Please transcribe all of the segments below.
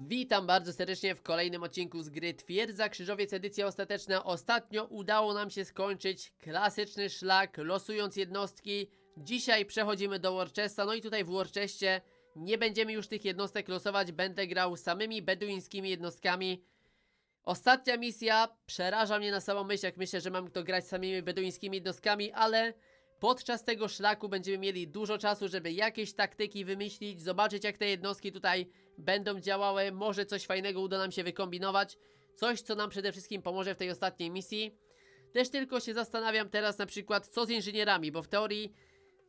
Witam bardzo serdecznie w kolejnym odcinku z gry Twierdza Krzyżowiec edycja ostateczna. Ostatnio udało nam się skończyć klasyczny szlak, losując jednostki. Dzisiaj przechodzimy do Worcesta, no i tutaj w Worcestie nie będziemy już tych jednostek losować, będę grał samymi beduińskimi jednostkami. Ostatnia misja przeraża mnie na samą myśl, jak myślę, że mam to grać samymi beduińskimi jednostkami, ale podczas tego szlaku będziemy mieli dużo czasu, żeby jakieś taktyki wymyślić, zobaczyć jak te jednostki tutaj będą działały, może coś fajnego uda nam się wykombinować, coś co nam przede wszystkim pomoże w tej ostatniej misji. Też tylko się zastanawiam teraz na przykład co z inżynierami, bo w teorii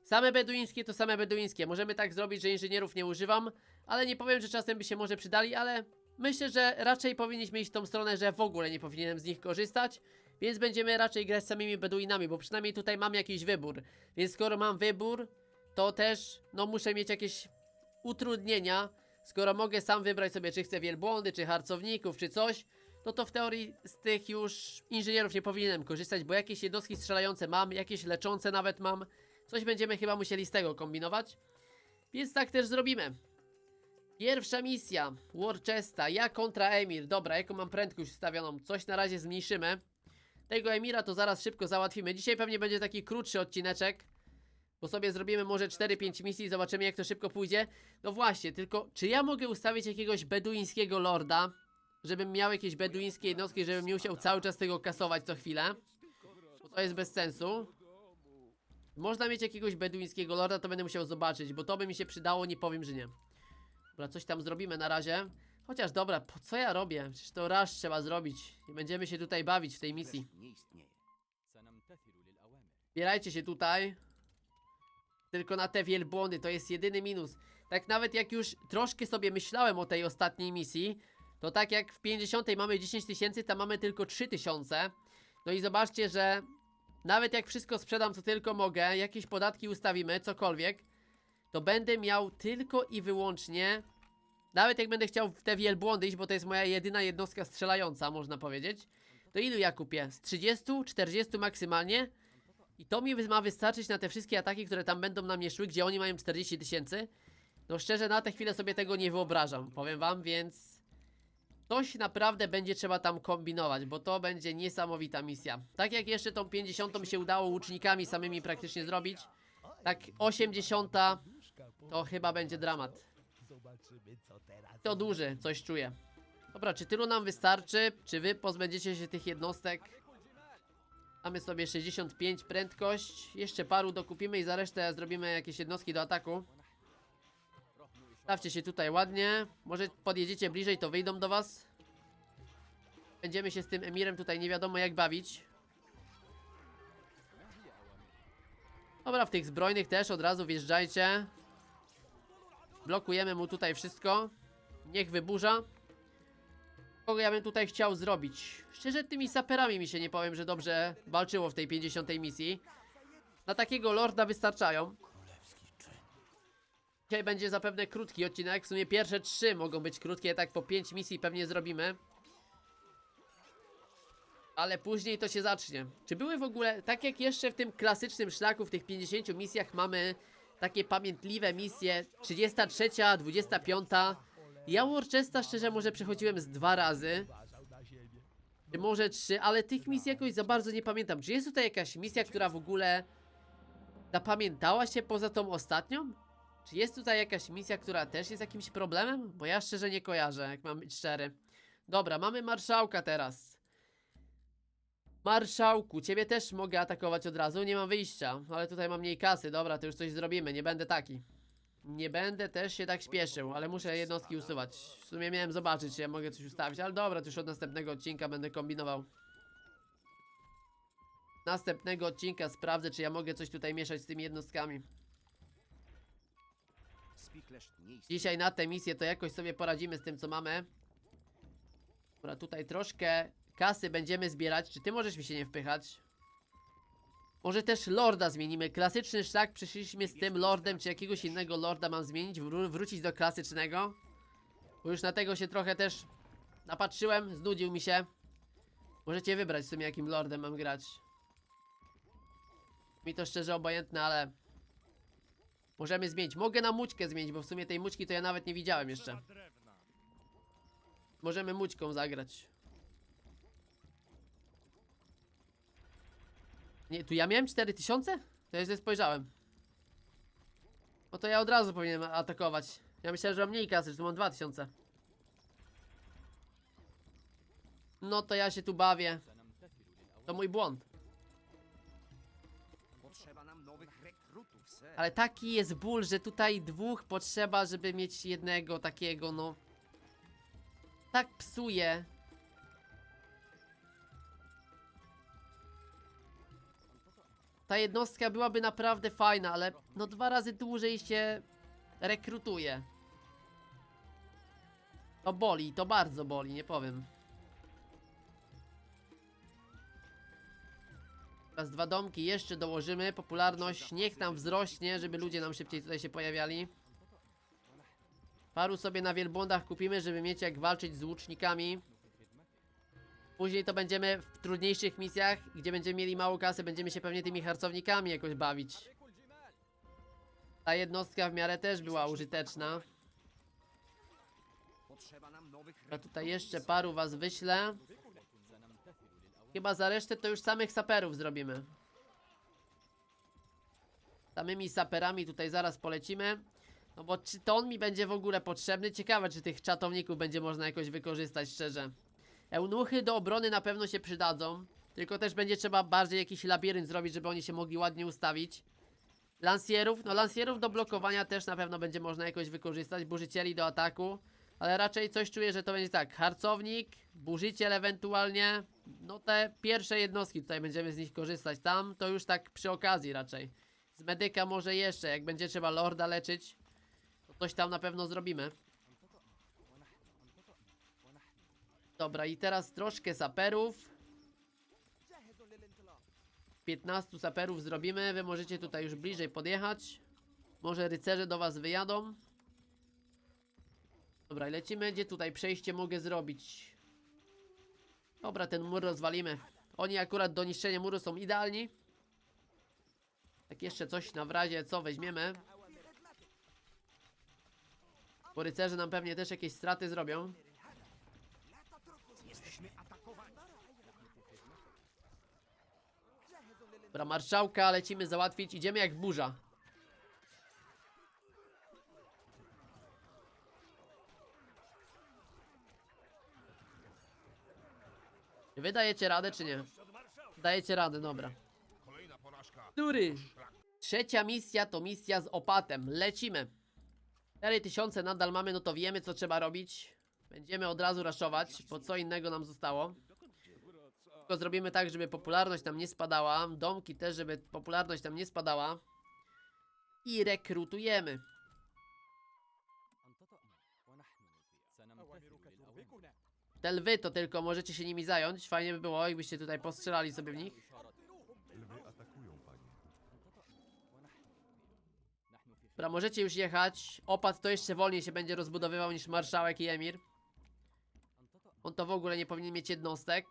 same beduińskie to same beduińskie. Możemy tak zrobić, że inżynierów nie używam, ale nie powiem, że czasem by się może przydali, ale myślę, że raczej powinniśmy iść w tą stronę, że w ogóle nie powinienem z nich korzystać. Więc będziemy raczej grać samymi beduinami, bo przynajmniej tutaj mam jakiś wybór. Więc skoro mam wybór, to też no muszę mieć jakieś utrudnienia. Skoro mogę sam wybrać sobie, czy chcę wielbłądy, czy harcowników, czy coś, no to w teorii z tych już inżynierów nie powinienem korzystać, bo jakieś jednostki strzelające mam, jakieś leczące nawet mam. Coś będziemy chyba musieli z tego kombinować. Więc tak też zrobimy. Pierwsza misja, Worcesta, ja kontra Emir. Dobra, jaką mam prędkość ustawioną? Coś na razie zmniejszymy. Tego Emira to zaraz szybko załatwimy. Dzisiaj pewnie będzie taki krótszy odcineczek bo sobie zrobimy może 4-5 misji i zobaczymy jak to szybko pójdzie. No właśnie, tylko czy ja mogę ustawić jakiegoś beduińskiego lorda, żebym miał jakieś beduińskie jednostki, żebym nie musiał cały czas tego kasować co chwilę? Bo to jest bez sensu. Można mieć jakiegoś beduińskiego lorda, to będę musiał zobaczyć, bo to by mi się przydało, nie powiem, że nie. Dobra, coś tam zrobimy na razie. Chociaż dobra, po co ja robię? Przecież to raz trzeba zrobić. Nie będziemy się tutaj bawić w tej misji. Bierajcie się tutaj. Tylko na te wielbłądy, to jest jedyny minus. Tak nawet jak już troszkę sobie myślałem o tej ostatniej misji, to tak jak w 50 mamy 10 tysięcy, tam mamy tylko 3 tysiące. No i zobaczcie, że nawet jak wszystko sprzedam co tylko mogę, jakieś podatki ustawimy, cokolwiek, to będę miał tylko i wyłącznie, nawet jak będę chciał w te wielbłądy iść, bo to jest moja jedyna jednostka strzelająca, można powiedzieć, to ilu ja kupię? Z 30, 40 maksymalnie? I to mi ma wystarczyć na te wszystkie ataki, które tam będą na mnie szły, gdzie oni mają 40 tysięcy. No szczerze, na tę chwilę sobie tego nie wyobrażam, powiem wam, więc... Coś naprawdę będzie trzeba tam kombinować, bo to będzie niesamowita misja. Tak jak jeszcze tą 50 się udało łucznikami samymi praktycznie zrobić, tak 80 to chyba będzie dramat. To duży, coś czuję. Dobra, czy tylu nam wystarczy? Czy wy pozbędziecie się tych jednostek? Mamy sobie 65 prędkość. Jeszcze paru dokupimy i za resztę zrobimy jakieś jednostki do ataku. Stawcie się tutaj ładnie. Może podjedziecie bliżej, to wyjdą do was. Będziemy się z tym Emirem tutaj nie wiadomo jak bawić. Dobra, w tych zbrojnych też od razu wjeżdżajcie. Blokujemy mu tutaj wszystko. Niech wyburza. Kogo ja bym tutaj chciał zrobić? Szczerze, tymi saperami mi się nie powiem, że dobrze walczyło w tej 50 misji. Na takiego lorda wystarczają. Dzisiaj będzie zapewne krótki odcinek. W sumie pierwsze trzy mogą być krótkie, tak po 5 misji pewnie zrobimy. Ale później to się zacznie. Czy były w ogóle, tak jak jeszcze w tym klasycznym szlaku, w tych 50 misjach mamy takie pamiętliwe misje 33, 25. Ja Worcesta szczerze może przechodziłem z dwa razy. Może trzy, ale tych misji jakoś za bardzo nie pamiętam. Czy jest tutaj jakaś misja, która w ogóle zapamiętała się poza tą ostatnią? Czy jest tutaj jakaś misja, która też jest jakimś problemem? Bo ja szczerze nie kojarzę, jak mam być szczery. Dobra, mamy marszałka teraz. Marszałku, ciebie też mogę atakować od razu, nie mam wyjścia. Ale tutaj mam mniej kasy, dobra, to już coś zrobimy, nie będę taki. Nie będę też się tak śpieszył, ale muszę jednostki usuwać. W sumie miałem zobaczyć, czy ja mogę coś ustawić, ale dobra, to już od następnego odcinka będę kombinował. Następnego odcinka sprawdzę, czy ja mogę coś tutaj mieszać z tymi jednostkami. Dzisiaj na tę misję to jakoś sobie poradzimy z tym, co mamy. Dobra, tutaj troszkę kasy będziemy zbierać. Czy ty możesz mi się nie wpychać? Może też lorda zmienimy. Klasyczny szlak przyszliśmy z tym lordem, czy jakiegoś innego lorda mam zmienić, wró wrócić do klasycznego. Bo już na tego się trochę też napatrzyłem, znudził mi się. Możecie wybrać w sumie jakim lordem mam grać. Mi to szczerze obojętne, ale Możemy zmienić. Mogę na mućkę zmienić, bo w sumie tej mućki to ja nawet nie widziałem jeszcze. Możemy mućką zagrać. Nie, tu ja miałem 4000? To ja spojrzałem. No to ja od razu powinienem atakować. Ja myślałem, że mam mniej kasy, że tu mam 2000. No to ja się tu bawię. To mój błąd. Potrzeba nam nowych rekrutów. Ale taki jest ból, że tutaj dwóch potrzeba, żeby mieć jednego takiego, no. Tak psuje Ta jednostka byłaby naprawdę fajna, ale no dwa razy dłużej się rekrutuje. To boli, to bardzo boli, nie powiem. Teraz dwa domki jeszcze dołożymy, popularność niech nam wzrośnie, żeby ludzie nam szybciej tutaj się pojawiali. Paru sobie na wielbłądach kupimy, żeby mieć jak walczyć z łucznikami. Później to będziemy w trudniejszych misjach, gdzie będziemy mieli mało kasy, będziemy się pewnie tymi harcownikami jakoś bawić. Ta jednostka w miarę też była użyteczna. Ja tutaj jeszcze paru was wyślę. Chyba za resztę to już samych saperów zrobimy. Samymi saperami tutaj zaraz polecimy. No bo czy to on mi będzie w ogóle potrzebny? Ciekawe, czy tych czatowników będzie można jakoś wykorzystać, szczerze. Eunuchy do obrony na pewno się przydadzą. Tylko też będzie trzeba bardziej jakiś labirynt zrobić, żeby oni się mogli ładnie ustawić. Lansierów, no lansierów do blokowania też na pewno będzie można jakoś wykorzystać. Burzycieli do ataku. Ale raczej coś czuję, że to będzie tak. Harcownik, burzyciel ewentualnie. No te pierwsze jednostki tutaj będziemy z nich korzystać. Tam to już tak przy okazji raczej. Z medyka może jeszcze, jak będzie trzeba lorda leczyć. To coś tam na pewno zrobimy. Dobra, i teraz troszkę saperów. 15 saperów zrobimy. Wy możecie tutaj już bliżej podjechać. Może rycerze do was wyjadą. Dobra, lecimy. Gdzie tutaj przejście mogę zrobić? Dobra, ten mur rozwalimy. Oni akurat do niszczenia muru są idealni. Tak jeszcze coś na w razie co weźmiemy. Bo rycerze nam pewnie też jakieś straty zrobią. Jesteśmy atakowani. Dobra, marszałka lecimy załatwić. Idziemy jak burza. Wy dajecie radę, czy nie? Dajecie radę, dobra. Który? Trzecia misja to misja z opatem. Lecimy. 4000 nadal mamy, no to wiemy co trzeba robić. Będziemy od razu raszować, bo co innego nam zostało. Tylko zrobimy tak, żeby popularność tam nie spadała. Domki też, żeby popularność tam nie spadała. I rekrutujemy. Te lwy to tylko możecie się nimi zająć. Fajnie by było, jakbyście tutaj postrzelali sobie w nich. Lwy atakują, panie. Dobra, możecie już jechać. Opad to jeszcze wolniej się będzie rozbudowywał niż marszałek i emir. On to w ogóle nie powinien mieć jednostek.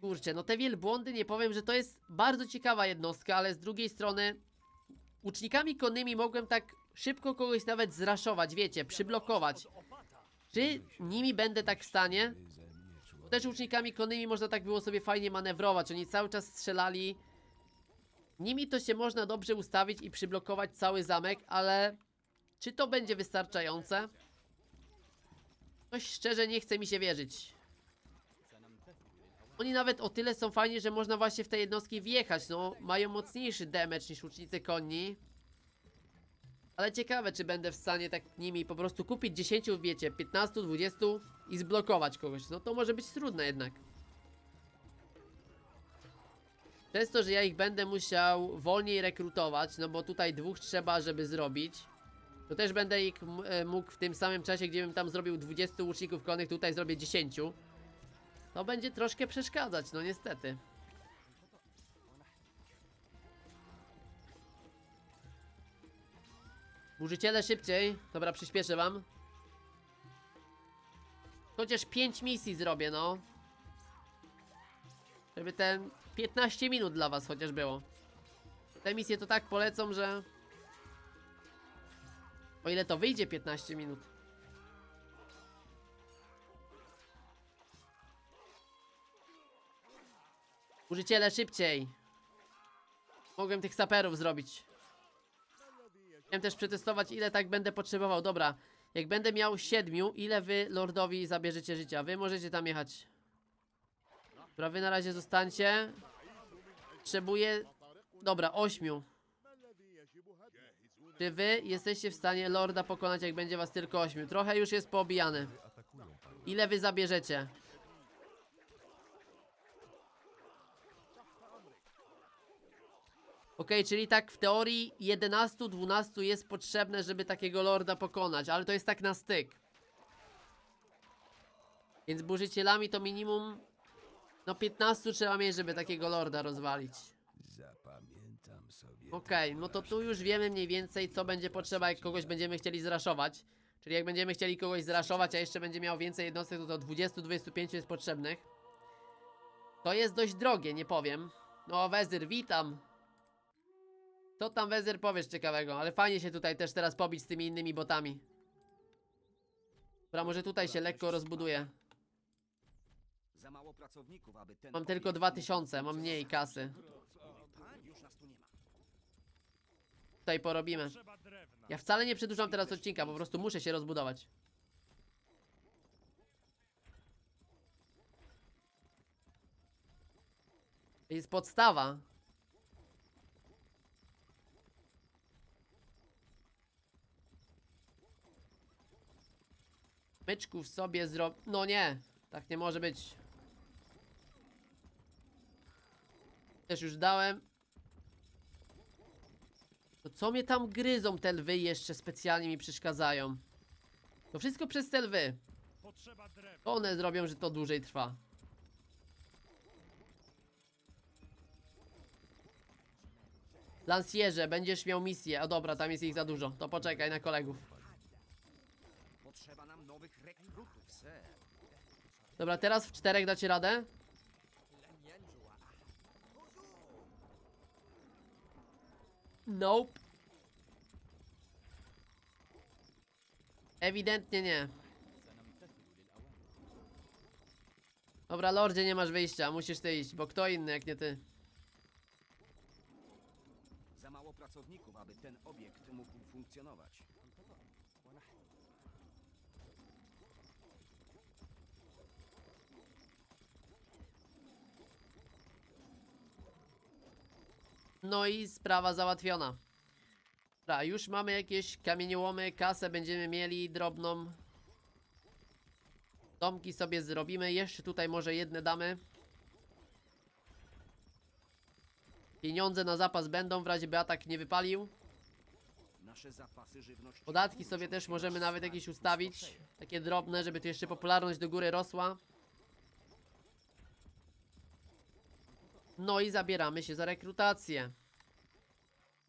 Kurczę, no te wielbłądy, nie powiem, że to jest bardzo ciekawa jednostka, ale z drugiej strony łucznikami konnymi mogłem tak szybko kogoś nawet zraszować, wiecie, przyblokować. Czy nimi będę tak w stanie? Bo też łucznikami konnymi można tak było sobie fajnie manewrować, oni cały czas strzelali. Nimi to się można dobrze ustawić i przyblokować cały zamek, ale czy to będzie wystarczające? No szczerze nie chce mi się wierzyć. Oni nawet o tyle są fajni, że można właśnie w te jednostki wjechać, no. Mają mocniejszy damage niż łucznicy konni. Ale ciekawe, czy będę w stanie tak nimi po prostu kupić 10, wiecie, 15, 20 i zblokować kogoś. No to może być trudne jednak. Przez to, że ja ich będę musiał wolniej rekrutować, no bo tutaj dwóch trzeba, żeby zrobić. To też będę ich e, mógł w tym samym czasie, gdziebym tam zrobił 20 łuczników konnych, tutaj zrobię 10. To będzie troszkę przeszkadzać, no niestety. Burzyciele szybciej. Dobra, przyspieszę wam. Chociaż 5 misji zrobię, no. Żeby ten 15 minut dla was chociaż było. Te misje to tak polecą, że... O ile to wyjdzie 15 minut. Użyciele szybciej. Mogłem tych saperów zrobić. Chciałem też przetestować, ile tak będę potrzebował. Dobra, jak będę miał siedmiu, ile wy lordowi zabierzecie życia? Wy możecie tam jechać. Dobra, wy na razie zostańcie. Potrzebuję... Dobra, ośmiu. Czy wy jesteście w stanie lorda pokonać, jak będzie was tylko ośmiu? Trochę już jest poobijany. Ile wy zabierzecie? Okej, czyli tak w teorii 11-12 jest potrzebne, żeby takiego lorda pokonać, ale to jest tak na styk. Więc burzycielami to minimum no 15 trzeba mieć, żeby takiego lorda rozwalić. Zapamiętam sobie. Okej, no to tu już wiemy mniej więcej, co będzie potrzeba, jak kogoś będziemy chcieli zraszować. Czyli jak będziemy chcieli kogoś zraszować, a jeszcze będzie miał więcej jednostek, to do 20-25 jest potrzebnych. To jest dość drogie, nie powiem. No, Wezyr, witam. Co tam, Wezyr, powiesz ciekawego? Ale fajnie się tutaj też teraz pobić z tymi innymi botami. Dobra, może tutaj się lekko rozbuduje. Za mało pracowników, aby ten Mam tylko obiekt 2000, mógł mam mniej kasy. Pan już nas tu nie ma. Tutaj porobimy. Ja wcale nie przedłużam teraz odcinka, po prostu muszę się rozbudować. To jest podstawa. Myczków sobie zrob... No nie, tak nie może być. Też już dałem. To co mnie tam gryzą te lwy jeszcze specjalnie mi przeszkadzają? To wszystko przez te lwy. To One zrobią, że to dłużej trwa. Lansierze, będziesz miał misję. O dobra, tam jest ich za dużo. To poczekaj na kolegów. Potrzeba nam nowych rekrutów, ser. Dobra, teraz w czterech dacie radę? Nope. Ewidentnie nie. Dobra, Lordzie, nie masz wyjścia, musisz ty iść, bo kto inny jak nie ty? Za mało pracowników, aby ten obiekt mógł funkcjonować. No i sprawa załatwiona. Dobra, już mamy jakieś kamieniołomy, kasę będziemy mieli drobną. Domki sobie zrobimy, jeszcze tutaj może jedne damy. Pieniądze na zapas będą, w razie by atak nie wypalił. Podatki sobie też możemy nawet jakieś ustawić. Takie drobne, żeby tu jeszcze popularność do góry rosła. No i zabieramy się za rekrutację.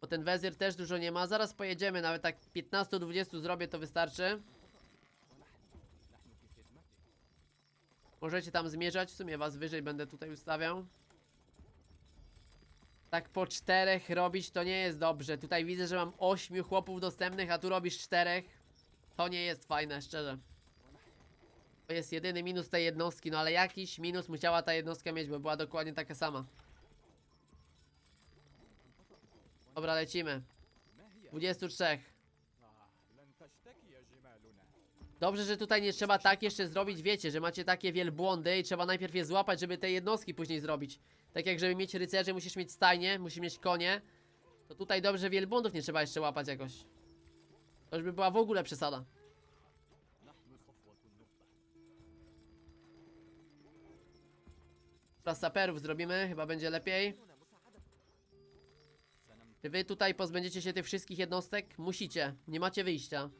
Bo ten wezyr też dużo nie ma. Zaraz pojedziemy, nawet tak 15-20 zrobię, to wystarczy. Możecie tam zmierzać, w sumie was wyżej będę tutaj ustawiał. Tak po czterech robić to nie jest dobrze. Tutaj widzę, że mam ośmiu chłopów dostępnych, a tu robisz czterech. To nie jest fajne, szczerze. To jest jedyny minus tej jednostki, no ale jakiś minus musiała ta jednostka mieć, bo była dokładnie taka sama. Dobra, lecimy. 23. Dobrze, że tutaj nie trzeba tak jeszcze zrobić, wiecie, że macie takie wielbłądy i trzeba najpierw je złapać, żeby te jednostki później zrobić. Tak jak żeby mieć rycerzy, musisz mieć stajnie, musisz mieć konie. To tutaj dobrze wielbłądów nie trzeba jeszcze łapać jakoś. To już by była w ogóle przesada. Teraz saperów zrobimy, chyba będzie lepiej. Wy tutaj pozbędziecie się tych wszystkich jednostek? Musicie, nie macie wyjścia.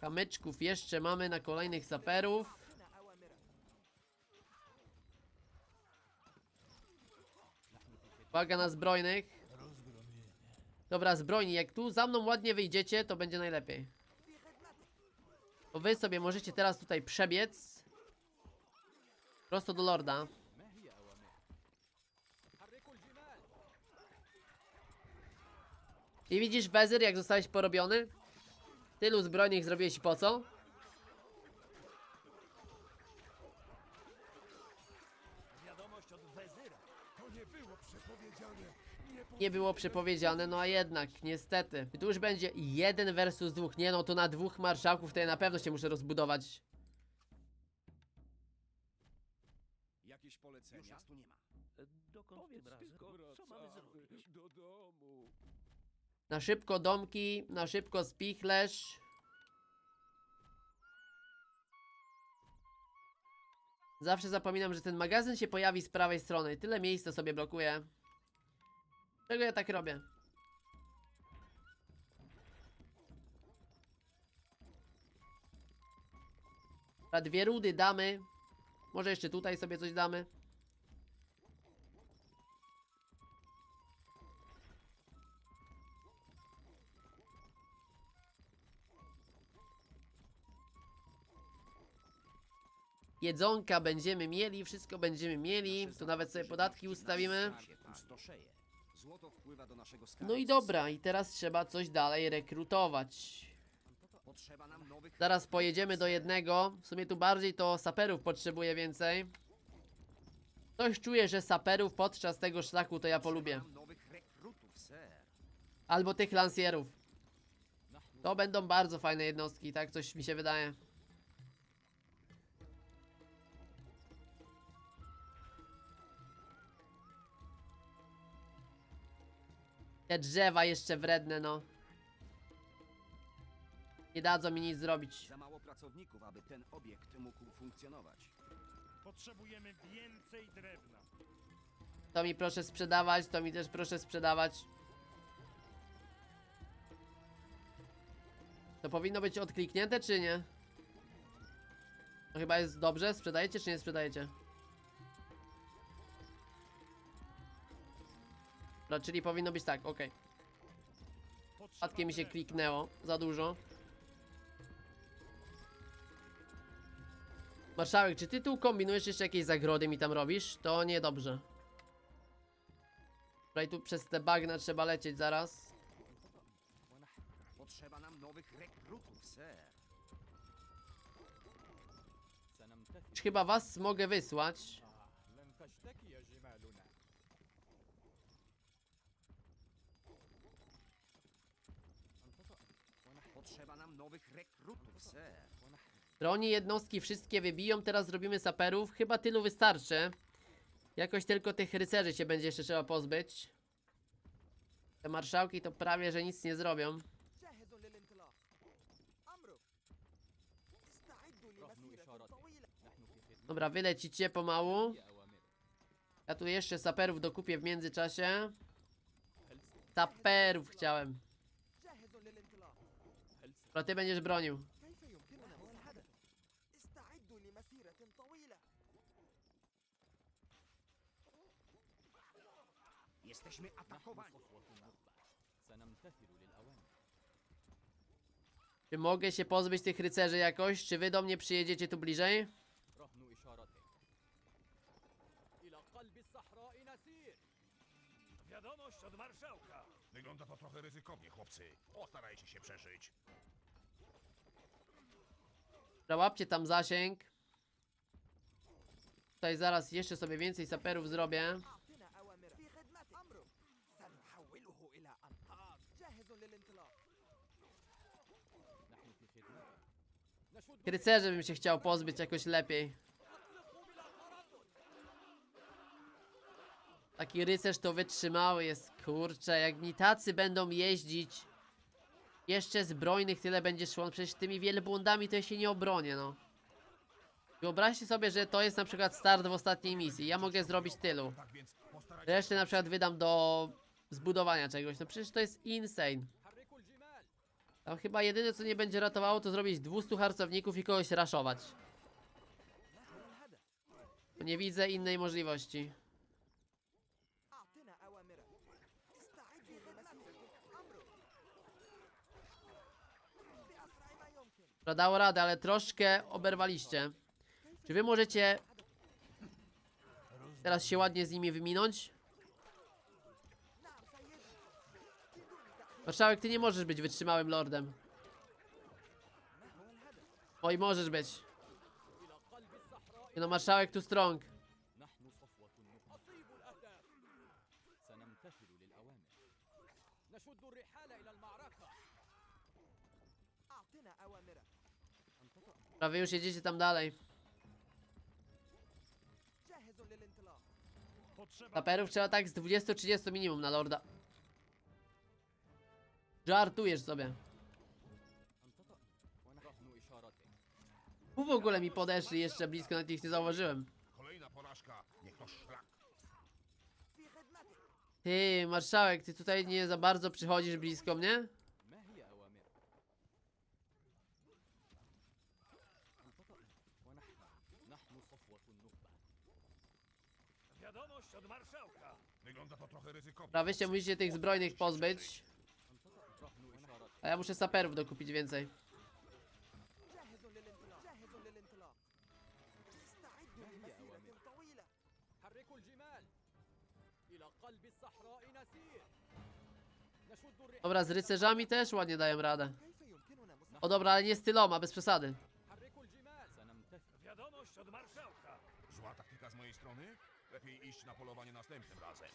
Kamyczków jeszcze mamy na kolejnych saperów. Uwaga na zbrojnych. Dobra, z broni. Jak tu za mną ładnie wyjdziecie, to będzie najlepiej. To wy sobie możecie teraz tutaj przebiec. Prosto do lorda. I widzisz, Wezyr, jak zostałeś porobiony? Tylu zbrojnych zrobiłeś po co? Nie było przepowiedziane, no a jednak, niestety. I tu już będzie jeden versus dwóch. Nie no, to na dwóch marszałków to ja na pewno się muszę rozbudować. Jakieś polecenia? Już nas tu nie ma. Dokąd tym razem? Co mamy zrobić? do domu. Na szybko domki, na szybko spichlerz. Zawsze zapominam, że ten magazyn się pojawi z prawej strony tyle miejsca sobie blokuję. Czego ja tak robię? Dwie rudy damy. Może jeszcze tutaj sobie coś damy. Jedzonka będziemy mieli, wszystko będziemy mieli. Tu nawet sobie podatki ustawimy. Złoto wpływa do naszego skarbu. No i dobra, i teraz trzeba coś dalej rekrutować. Potrzeba nam nowych Zaraz pojedziemy do jednego. W sumie tu bardziej to saperów potrzebuję więcej. Coś czuję, że saperów podczas tego szlaku to ja polubię. Albo tych lansjerów. To będą bardzo fajne jednostki, tak coś mi się wydaje. Te drzewa jeszcze wredne, no. Nie dadzą mi nic zrobić. Za mało pracowników, aby ten obiekt mógł funkcjonować. Potrzebujemy więcej drewna. To mi proszę sprzedawać, to mi też proszę sprzedawać. To powinno być odkliknięte, czy nie? To chyba jest dobrze. Sprzedajecie, czy nie sprzedajecie? No, czyli powinno być tak, ok. Przypadkiem mi się kliknęło, za dużo. Marszałek, czy ty tu kombinujesz jeszcze jakieś zagrody mi tam robisz? To niedobrze. Tutaj tu przez te bagna trzeba lecieć zaraz. Potrzeba nam nowych rekrutów, ser. Chyba was mogę wysłać. Droni jednostki wszystkie wybiją, teraz zrobimy saperów. Chyba tylu wystarczy. Jakoś tylko tych rycerzy się będzie jeszcze trzeba pozbyć. Te marszałki to prawie, że nic nie zrobią. Dobra, wylecicie pomału. Ja tu jeszcze saperów dokupię w międzyczasie. Saperów chciałem. To ty będziesz bronił. Jesteśmy atakowani. Czy mogę się pozbyć tych rycerzy jakoś? Czy wy do mnie przyjedziecie tu bliżej? Wiadomość od marszałka. Wygląda to trochę ryzykownie, chłopcy. Postarajcie się przeżyć. Załapcie tam zasięg. Tutaj zaraz jeszcze sobie więcej saperów zrobię. Rycerze, bym się chciał pozbyć jakoś lepiej. Taki rycerz to wytrzymały jest, Kurcze, jak mi tacy będą jeździć jeszcze zbrojnych tyle będzie szło. No przecież tymi wielbłądami to ja się nie obronię, no. Wyobraźcie sobie, że to jest na przykład start w ostatniej misji. Ja mogę zrobić tylu. Resztę na przykład wydam do zbudowania czegoś. No przecież to jest insane. Tam chyba jedyne co nie będzie ratowało to zrobić 200 harcowników i kogoś raszować. Nie widzę innej możliwości. Dobra, dało radę, ale troszkę oberwaliście. Czy wy możecie teraz się ładnie z nimi wyminąć? Marszałek, ty nie możesz być wytrzymałym lordem. Oj, możesz być. No, marszałek tu strong. A wy już jedziecie tam dalej. Taperów trzeba tak z 20-30 minimum na lorda. Żartujesz sobie. Tu w ogóle mi podeszli jeszcze blisko, na ich nie zauważyłem. Kolejna porażka, niech to szlak. Ty, marszałek, ty tutaj nie za bardzo przychodzisz blisko mnie? wiadomość od marszałka. Wygląda to trochę ryzykownie. Prawie się musicie tych zbrojnych pozbyć. أن تطأ نحن إشارتك A ja muszę saperów dokupić więcej. جاهز للانطلاق جاهز للانطلاق استعدوا لمسيرة طويلة حركوا الجمال إلى قلب الصحراء نسير نشد الرحال Dobra, z rycerzami też ładnie dają radę. كيف يمكننا مساعدة O dobra, ale nie z tyloma, bez przesady. strony? Lepiej iść na polowanie następnym razem.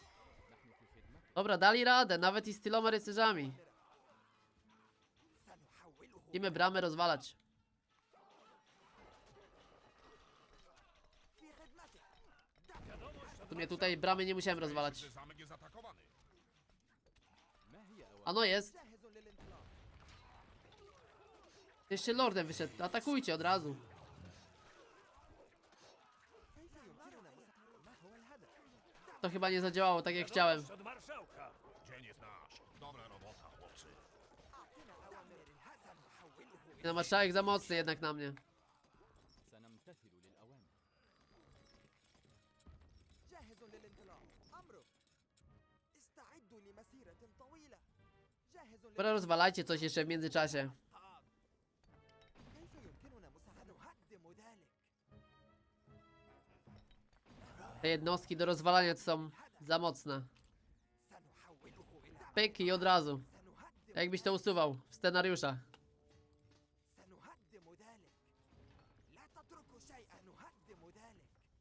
Dobra, dali radę, nawet i z tyloma rycerzami. Idziemy bramę rozwalać. Tu mnie tutaj bramy nie musiałem rozwalać. Zamek jest atakowany. Ano jest. Jeszcze lordem wyszedł. Atakujcie od razu. To chyba nie zadziałało tak jak chciałem. Wiadomość od marszałka. Dzień jest nasz. Dobra robota, chłopcy. أعطنا أوامر سنحوله No marszałek za mocny jednak na mnie. سنمتثل للأوامر جاهز للانطلاق أمرك استعدوا لمسيرة طويلة جاهز Dobra, rozwalajcie coś jeszcze w międzyczasie. Te jednostki do rozwalania to są za mocne. Pyk i od razu. Jakbyś to usuwał w scenariusza.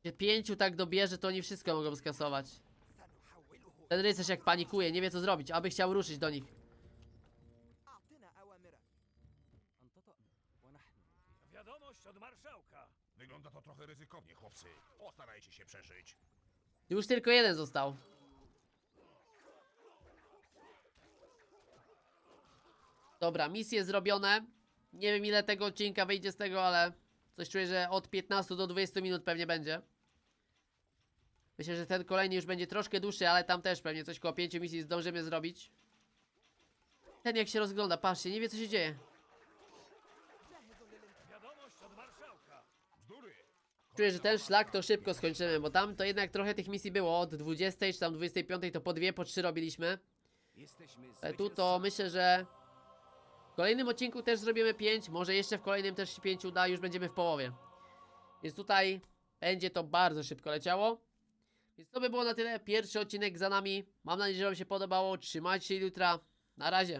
Że pięciu tak dobierze, to oni wszystko mogą skasować. Ten rycerz jak panikuje, nie wie co zrobić, aby chciał ruszyć do nich. Wygląda to trochę ryzykownie, chłopcy. Postarajcie się przeżyć. Już tylko jeden został. Dobra, misje zrobione. Nie wiem ile tego odcinka wyjdzie z tego, ale coś czuję, że od 15 do 20 minut pewnie będzie. Myślę, że ten kolejny już będzie troszkę dłuższy, ale tam też pewnie coś koło 5 misji zdążymy zrobić. Ten jak się rozgląda, patrzcie, nie wie co się dzieje. Wiadomość od marszałka. Bzdury. Czuję, że ten szlak to szybko skończymy, bo tam to jednak trochę tych misji było. Od 20 czy tam 25 to po dwie, po trzy robiliśmy. Ale tu to myślę, że w kolejnym odcinku też zrobimy 5, może jeszcze w kolejnym też się 5 uda, już będziemy w połowie. Więc tutaj będzie to bardzo szybko leciało. Więc to by było na tyle. Pierwszy odcinek za nami. Mam nadzieję, że Wam się podobało. Trzymajcie się jutra. Na razie.